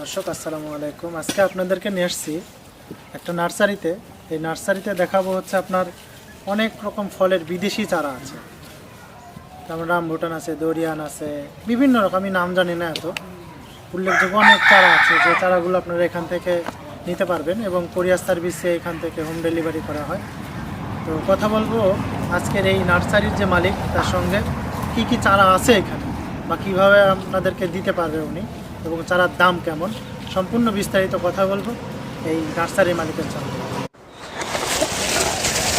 দর্শক, আসসালামু আলাইকুম। আজকে আপনাদেরকে নিয়ে এসেছি একটা নার্সারিতে। এই নার্সারিতে দেখাবো হচ্ছে আপনার অনেক রকম ফলের বিদেশি চারা আছে। যেমন রামভুটান আছে, দরিয়ান আছে, বিভিন্ন রকম, আমি নাম জানি না এত। উল্লেখযোগ্য অনেক চারা আছে, যে চারাগুলো আপনারা এখান থেকে নিতে পারবেন এবং কোরিয়ার সার্ভিসে এখান থেকে হোম ডেলিভারি করা হয়। তো কথা বলব, আজকের এই নার্সারির যে মালিক, তার সঙ্গে কি কি চারা আছে এখানে, বা কীভাবে আপনাদেরকে দিতে পারবে উনি। এবং চারার দাম কেমন? সম্পূর্ণ বিস্তারিত কথা বলব। এই নার্সারি মালিকের সঙ্গে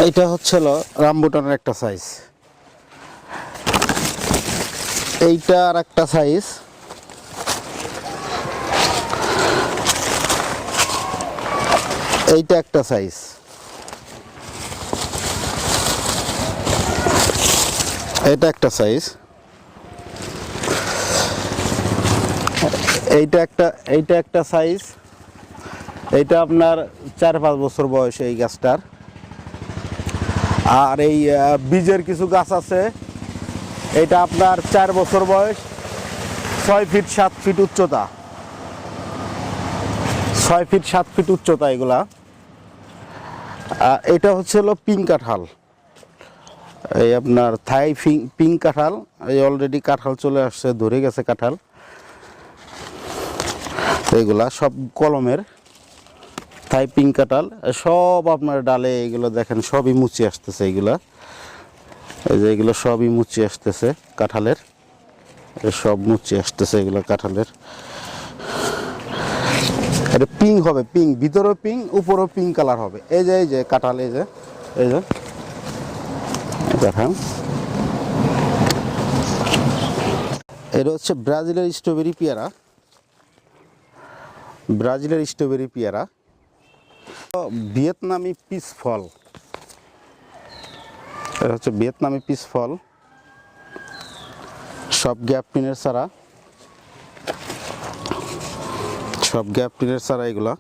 এইটা হচ্ছিল রামবুটানের একটা সাইজ এইটা আর একটা সাইজ এইটা একটা সাইজ এটা একটা সাইজ এইটা একটা এইটা একটা সাইজ এইটা আপনার চার পাঁচ বছর বয়স এই গাছটার। আর এই বীজের কিছু গাছ আছে। এটা আপনার চার বছর বয়স। ছয় ফিট সাত ফিট উচ্চতা। ছয় ফিট সাত ফিট উচ্চতা এগুলা। এটা হচ্ছে হলো পিঙ্ক কাঁঠাল। এই আপনার থাই পিঙ্ক কাঁঠাল। এই অলরেডি কাঁঠাল চলে আসছে, ধরে গেছে কাঁঠাল। এইগুলা সব কলমের, থাই পিঙ্ক কাঁঠাল, সব আপনার ডালে এগুলো দেখেন, সবই মুচি আসতেছে এইগুলা এই যে এগুলো সবই মুচি আসতেছে কাঁঠালের সব মুচি আসতেছে এগুলো কাঁঠালের। এটা পিঙ্ক হবে পিঙ্ক ভিতরেও পিঙ্ক উপরেও পিঙ্ক কালার হবে। এই যে এই যে কাঁঠাল, এই যে এই যে দেখেন। এটা হচ্ছে ব্রাজিলের স্ট্রবেরি পেয়ারা। ব্রাজিলের স্ট্রবেরি পেয়ারা, ভিয়েতনামি পিস ফল। এটা হচ্ছে ভিয়েতনামি পিস ফল। সব গ্যাপ পিনের ছাড়া সব গ্যাপ পিনের ছাড়া এগুলা।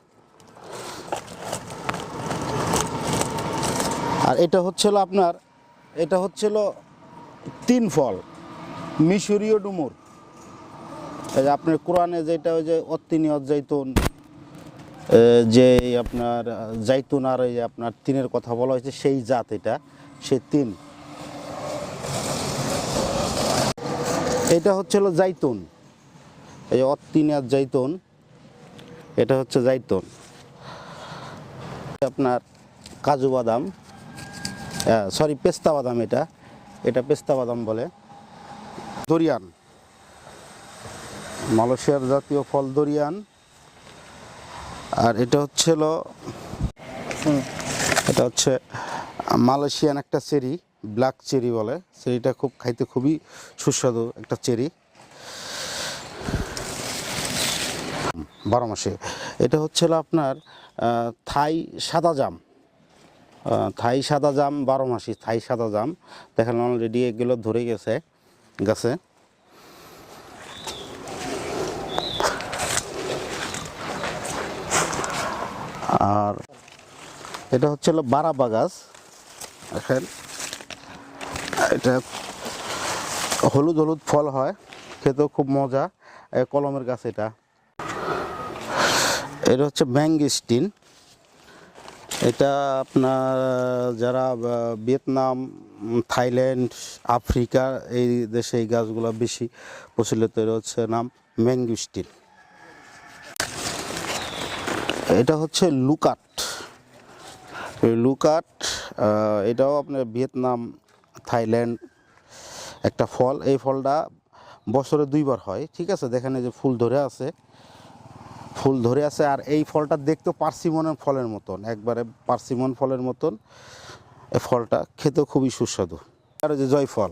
আর এটা হচ্ছিল আপনার, এটা হচ্ছিল তিন ফল, মিশরীয় ডুমুর। এই যে আপনার কোরআনে যেটা ওই যে অত্তিনিয়ত জৈতুন যে আপনার জাইতুন আর এই আপনার তিনের কথা বলা হয়েছে, সেই জাত এটা, সে তিন। এটা হচ্ছে হলো জাইতুন এই যে অত্তিন আর জাইতুন এটা হচ্ছে জাইতুন আপনার কাজু বাদাম সরি, পেস্তা বাদাম এটা এটা পেস্তা বাদাম বলে। দরিয়ান মালয়েশিয়ার জাতীয় ফল দরিয়ান। আর এটা হচ্ছিল এটা হচ্ছে মালয়েশিয়ান একটা চেরি, ব্ল্যাক চেরি বলে। চেরিটা খুব, খাইতে খুবই সুস্বাদু একটা চেরি। বারো মাসে। এটা হচ্ছিল আপনার থাই সাদা জাম। থাই সাদা জাম বারো মাসি, থাই সাদা জাম। দেখেন অলরেডি এগুলো ধরে গেছে গাছে। আর এটা হচ্ছে হলো বারাবা গাছ দেখেন, এটা হলুদ হলুদ ফল হয়, খেতেও খুব মজা। কলমের গাছ এটা। এটা হচ্ছে ম্যাঙ্গিস্টিন এটা আপনার, যারা ভিয়েতনাম, থাইল্যান্ড, আফ্রিকা, এই দেশে এই গাছগুলো বেশি প্রচলিত, এটা হচ্ছে নাম ম্যাঙ্গুস্টিন এটা হচ্ছে লুকাট। লুকাট এটাও আপনার ভিয়েতনাম, থাইল্যান্ড একটা ফল। এই ফলটা বছরে দুইবার হয়, ঠিক আছে? দেখেন যে ফুল ধরে আছে। ফুল ধরে আছে আর এই ফলটা দেখতে পার্সিমনের ফলের মতন, একবারে পার্সিমন ফলের মতন। এই ফলটা খেতেও খুবই সুস্বাদু। আর যে জয়ফল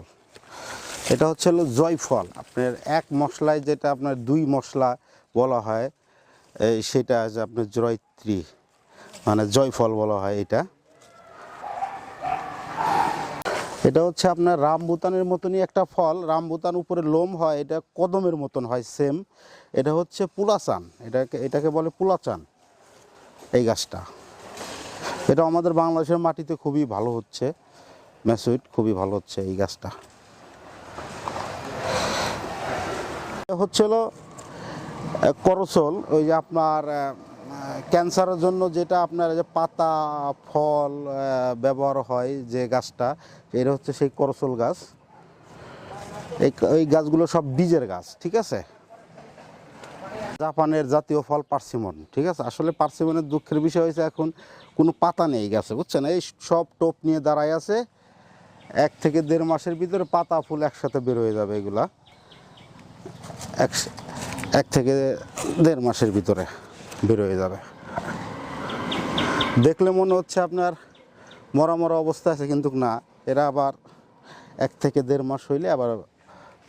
এটা হচ্ছে জয়ফল আপনার এক মশলায় যেটা আপনার দুই মশলা বলা হয় এই সেটা যে আপনার জয়ত্রী মানে জয়ফল বলা হয় এটা। এটা হচ্ছে আপনার রামবুতানের মতনই একটা ফল। রামবুতান উপরে লোম হয়, এটা কদমের মতন হয় সেম এটা হচ্ছে পুলাচান, এটাকে এটাকে বলে পুলাচান, এই গাছটা। এটা আমাদের বাংলাদেশের মাটিতে খুবই ভালো হচ্ছে ম্যাসুইট খুবই ভালো হচ্ছে এই গাছটা। এটা হচ্ছে হলো করসল ওই যে আপনার ক্যান্সারের জন্য যেটা আপনার যে পাতা, ফল ব্যবহার হয় যে গাছটা এটা হচ্ছে সেই করসল গাছ। এই এই গাছগুলো সব বীজের গাছ, ঠিক আছে? জাপানের জাতীয় ফল পার্সিমন, ঠিক আছে? আসলে পার্সিমনের দুঃখের বিষয় হয়েছে এখন কোনো পাতা নেই গাছে, বুঝছেন? এই সব টোপ নিয়ে দাঁড়ায় আছে, এক থেকে দেড় মাসের ভিতরে পাতা ফুল একসাথে বের হয়ে যাবে এগুলা। এক এক থেকে দেড় মাসের ভিতরে বের হয়ে যাবে। দেখলে মনে হচ্ছে আপনার মরা মরা অবস্থা আছে কিন্তু না, এরা আবার এক থেকে দেড় মাস হইলে আবার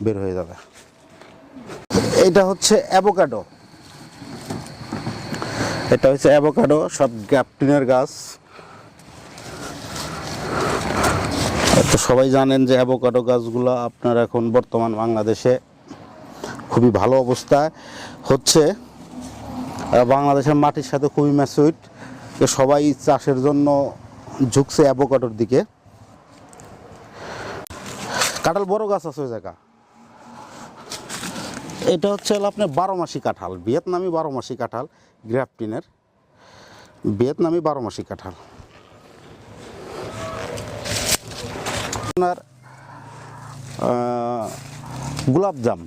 বের হয়ে যাবে। এটা হচ্ছে অ্যাভোকাডো। এটা হচ্ছে অ্যাভোকাডো, সব গ্যাপটিনের গাছ। সবাই জানেন যে অ্যাভোকাডো গাছগুলো আপনার এখন বর্তমান বাংলাদেশে খুবই ভালো অবস্থায় হচ্ছে বাংলাদেশের মাটির সাথে খুবই ম্যাচুইট সবাই চাষের জন্য ঝুঁকছে অ্যাভোকাডোর দিকে। কাঁঠাল বড় গাছ আছে ওই জায়গা। এটা হচ্ছে আপনার বারো মাসি কাঁঠাল, ভিয়েতনামি বারো মাসি কাঁঠাল, গ্রাফটিনের। ভিয়েতনামি বারো মাসি কাঁঠাল। আপনার গোলাপজাম।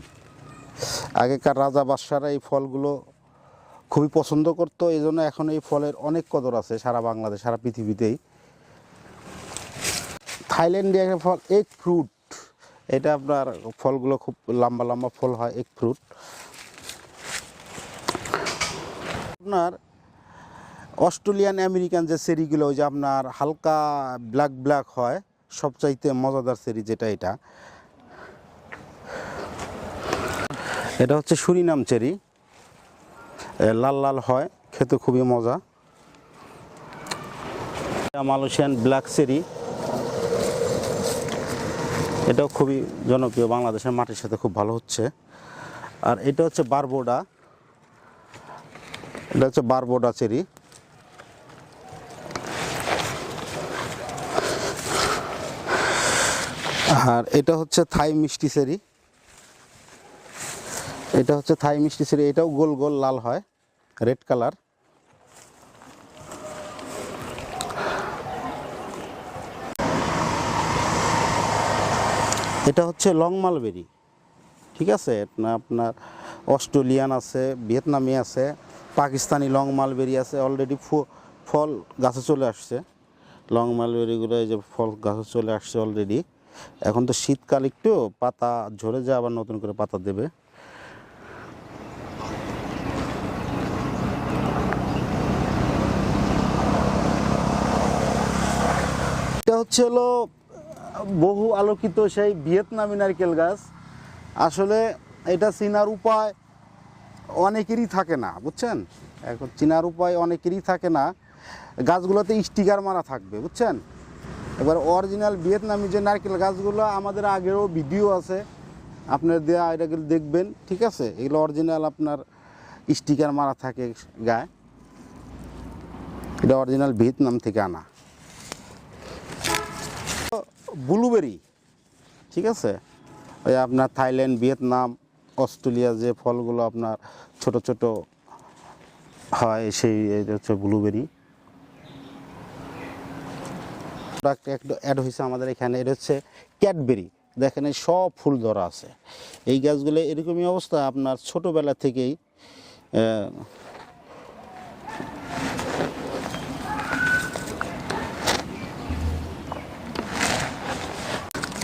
আগেকার রাজা বাদশারা এই ফলগুলো খুবই পছন্দ করতো এই জন্য এখন এই ফলের অনেক কদর আছে সারা বাংলাদেশ, সারা পৃথিবীতেই। থাইল্যান্ডে একটা ফল এগ ফ্রুট এটা আপনার ফলগুলো খুব লম্বা লম্বা ফল হয় এগ ফ্রুট আপনার অস্ট্রেলিয়ান আমেরিকান যে সেরিগুলো ওই যে আপনার হালকা ব্ল্যাক ব্ল্যাক হয়, সবচাইতে মজাদার সেরি যেটা এটা এটা হচ্ছে সুরিনাম চেরি। লাল লাল হয়, খেতে খুবই মজা। Malaysian black cherry. এটাও খুবই জনপ্রিয় বাংলাদেশের মাটির সাথে খুব ভালো হচ্ছে। আর এটা হচ্ছে বারবোডা। এটা হচ্ছে বারবোডা চেরি। আর এটা হচ্ছে থাই মিষ্টি চেরি। এটা হচ্ছে থাই মিষ্টি চেরি এটাও গোল গোল লাল হয়, রেড কালার। এটা হচ্ছে লং মালবেরি, ঠিক আছে? আপনার অস্ট্রেলিয়ান আছে, ভিয়েতনামি আছে, পাকিস্তানি লং মালবেরি আছে অলরেডি ফল গাছে চলে আসছে। লং মালবেরিগুলো এই যে ফল গাছে চলে আসছে অলরেডি এখন তো শীতকাল একটু, পাতা ঝরে যায়, আবার নতুন করে পাতা দেবে। হচ্ছে হলো, বহু আলোকিত সেই ভিয়েতনামি নারকেল গাছ। আসলে এটা চিনার উপায় অনেকেরই থাকে না, বুঝছেন? এখন চিনার উপায় অনেকেরই থাকে না। গাছগুলোতে স্টিকার মারা থাকবে, বুঝছেন? এবার অরিজিনাল ভিয়েতনামি যে নারকেল গাছগুলো, আমাদের আগেও ভিডিও আছে। আপনার দেওয়া এটাগুলো দেখবেন, ঠিক আছে? এগুলো অরিজিনাল আপনার স্টিকার মারা থাকে গায়ে। এটা অরিজিনাল ভিয়েতনাম থেকে আনা। ব্লুবেরি, ঠিক আছে? ওই আপনার থাইল্যান্ড, ভিয়েতনাম, অস্ট্রেলিয়া যে ফলগুলো আপনার ছোট ছোট হয়, সেই হচ্ছে ব্লুবেরি। প্রোডাক্ট অ্যাড হয়েছে আমাদের এখানে, এটা হচ্ছে ক্যাডবেরি। দেখেন সব ফুল ধরা আছে। এই গাছগুলো এরকমই অবস্থা, আপনার ছোটোবেলা থেকেই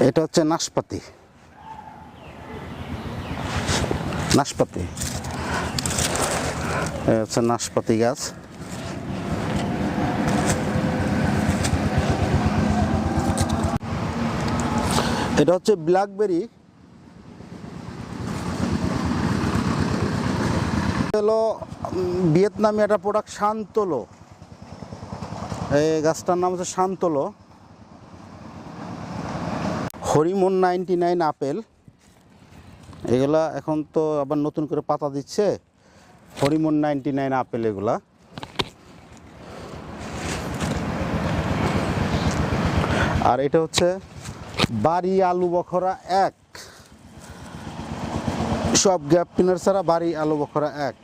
এটা হচ্ছে নাশপাতি। নাশপাতি। হচ্ছে নাশপাতি গাছ। এটা হচ্ছে ব্ল্যাকবেরি। হলো ভিয়েতনামি একটা প্রোডাক্ট শান্তলো। এই গাছটার নাম হচ্ছে শান্তলো। Hariman ninety nine apple. এগুলা এখন তো আবার নতুন করে পাতা দিচ্ছে। হরিমন নাইনটি নাইন আপেল এগুলা। আর এটা হচ্ছে বাড়ি আলু বখরা এক। সব গ্যাপ পিনার ছাড়া বাড়ি আলু বখরা এক।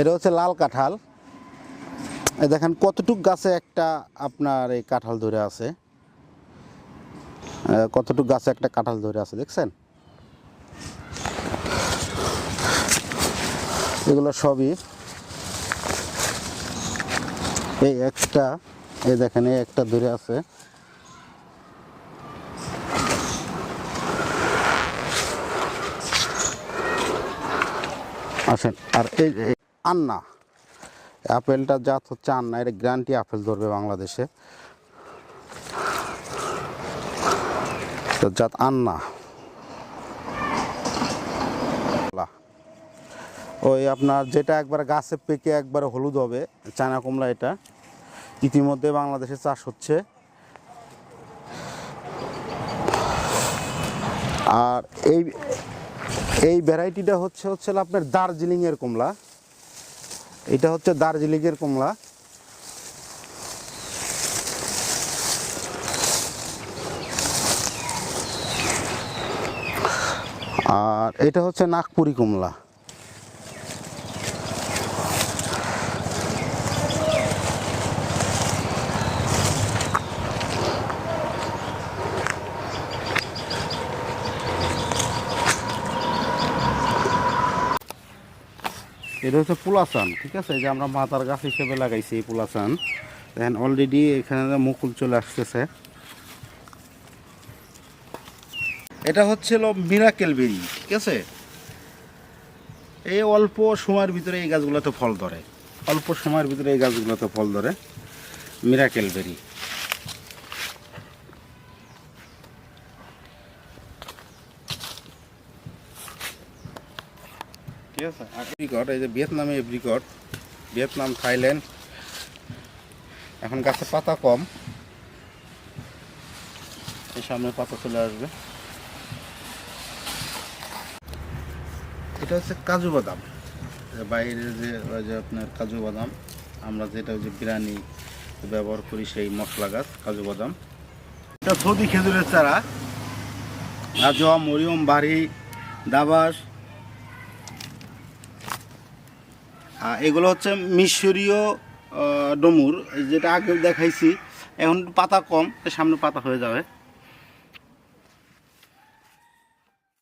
এটা হচ্ছে লাল কাঁঠাল। দেখেন, কতটুক গাছে একটা আপনার এই কাঁঠাল ধরে আছে? কতটুক গাছে একটা কাঁঠাল ধরে আছে, দেখছেন? এগুলো সবই এই একটা, এই দেখেন, এই একটা ধরে আছে। আসেন, আর এই আন্না। আপেলটা জাত হচ্ছে আন্না, এটা গ্রান্টি আপেল ধরবে বাংলাদেশে। জাত আন্না। ওই আপনার যেটা একবার গাছে পেকে একবার হলুদ হবে, চায়না কমলা এটা। ইতিমধ্যে বাংলাদেশে চাষ হচ্ছে। আর এই এই ভ্যারাইটিটা হচ্ছে হচ্ছে আপনার দার্জিলিংয়ের কমলা এটা হচ্ছে দার্জিলিংয়ের কমলা। আর এটা হচ্ছে নাগপুরি কমলা। এটা হচ্ছে পুলাসান, ঠিক আছে? যে আমরা মাতার গাছ হিসেবে লাগাইছি এই পুলাসান। দেখেন অলরেডি এখানে মুকুল চলে আসতেছে। এটা হচ্ছিল মিরাকেল বেরি ঠিক আছে? এই অল্প সময়ের ভিতরে এই গাছগুলোতে ফল ধরে। অল্প সময়ের ভিতরে এই গাছগুলোতে ফল ধরে। মিরাকেল বেরি ঠিক এই যে ভিয়েতনামে এপ্রিকট ভিয়েতনাম থাইল্যান্ড এখন গাছে পাতা কম। এই সামনে পাতা চলে আসবে। এটা হচ্ছে কাজু বাদাম। এ বাইরের যে ওই যে আপনার কাজু বাদাম, আমরা যেটা ওই যে বিরিয়ানি ব্যবহার করি সেই মশলা গাছ, কাজু বাদাম। এটা সৌদি খেজুরের চারা। আজম মরিয়ম, বাড়ি, দাবাস আর এগুলো হচ্ছে মিশরীয় ডমুর যেটা আগে দেখাইছি। এখন পাতা কম সামনে পাতা হয়ে যাবে।